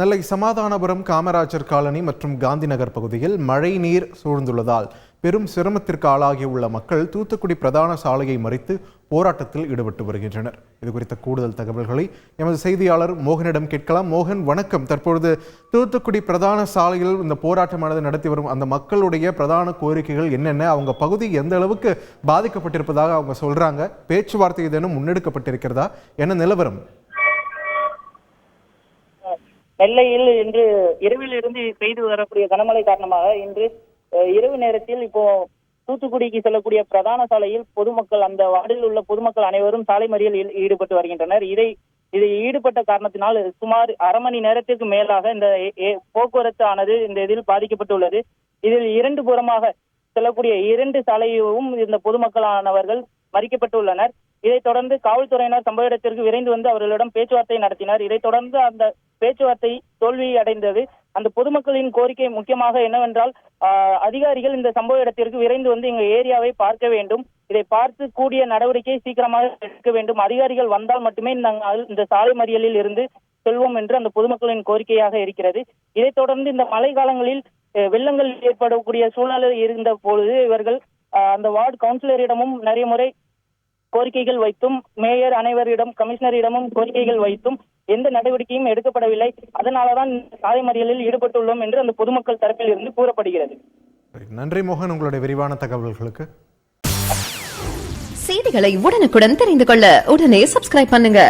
நெல்லை Samathanapuram Kamarajar colony மற்றும் காந்தி நகர் பகுதியில் மழை நீர் சூழ்ந்துள்ளதால் பெரும் சிரமத்திற்கு ஆளாகியுள்ள மக்கள் தூத்துக்குடி பிரதான சாலையை மறித்து போராட்டத்தில் ஈடுபட்டு வருகின்றனர். இது குறித்த கூடுதல் தகவல்களை எமது செய்தியாளர் மோகனிடம் கேட்கலாம். மோகன் வணக்கம். தற்பொழுது தூத்துக்குடி பிரதான சாலையில் இந்த போராட்டமானது நடத்தி வரும் அந்த மக்களுடைய பிரதான கோரிக்கைகள் என்னென்ன? அவங்க பகுதி எந்த அளவுக்கு பாதிக்கப்பட்டிருப்பதாக அவங்க சொல்றாங்க? பேச்சுவார்த்தை ஏதேனும் முன்னெடுக்கப்பட்டிருக்கிறதா? என்ன நிலவரம்? நெல்லையில் இன்று இரவில் இருந்து பெய்து வரக்கூடிய கனமழை காரணமாக இன்று இரவு நேரத்தில் இப்போ தூத்துக்குடிக்கு செல்லக்கூடிய பிரதான சாலையில் பொதுமக்கள் அந்த வார்டில் உள்ள பொதுமக்கள் அனைவரும் சாலை மறியல் ஈடுபட்டு வருகின்றனர். இதை இதில் ஈடுபட்ட காரணத்தினால் சுமார் அரை மணி நேரத்திற்கு மேலாக இந்த போக்குவரத்து ஆனது இந்த இதில் பாதிக்கப்பட்டுள்ளது. இதில் இரண்டு புறமாக செல்லக்கூடிய இரண்டு சாலையும் இந்த பொதுமக்களானவர்கள் மறிக்கப்பட்டுள்ளனர். இதைத் தொடர்ந்து காவல்துறையினர் சம்பவ இடத்திற்கு விரைந்து வந்து அவர்களிடம் பேச்சுவார்த்தை நடத்தினர். இதைத் தொடர்ந்து அந்த பேச்சுவார்த்தை தோல்வி அடைந்தது. அந்த பொதுமக்களின் கோரிக்கை முக்கியமாக என்னவென்றால் அதிகாரிகள் இந்த சம்பவ இடத்திற்கு விரைந்து வந்து எங்க ஏரியாவை பார்க்க வேண்டும். இதை பார்த்து கூடிய நடவடிக்கை சீக்கிரமாக எடுக்க வேண்டும். அதிகாரிகள் வந்தால் மட்டுமே நாங்கள் இந்த சாலை மறியலில் இருந்து செல்வோம் என்று அந்த பொதுமக்களின் கோரிக்கையாக இருக்கிறது. இதைத் தொடர்ந்து இந்த மழை காலங்களில் அஹ், வெள்ளங்கள் ஏற்படக்கூடிய சூழ்நிலை இருந்த பொழுது இவர்கள் அந்த வார்டு கவுன்சிலரிடமும் நிறைய முறை கோரிக்கைகள் வைத்தும் மேயர் அனைவரிடம் கமிஷனரிடமும் கோரிக்கைகள் வைத்தும் எந்த நடவடிக்கையும் எடுக்கப்படவில்லை. அதனாலதான் சாலை மறியலில் ஈடுபட்டுள்ளோம் என்று அந்த பொதுமக்கள் தரப்பில் இருந்து கூறப்படுகிறது. நன்றி மோகன் உங்களுடைய விரிவான தகவல்களுக்கு. செய்திகளை உடனுக்குடன் தெரிந்து கொள்ள உடனே சப்ஸ்கிரைப் பண்ணுங்க.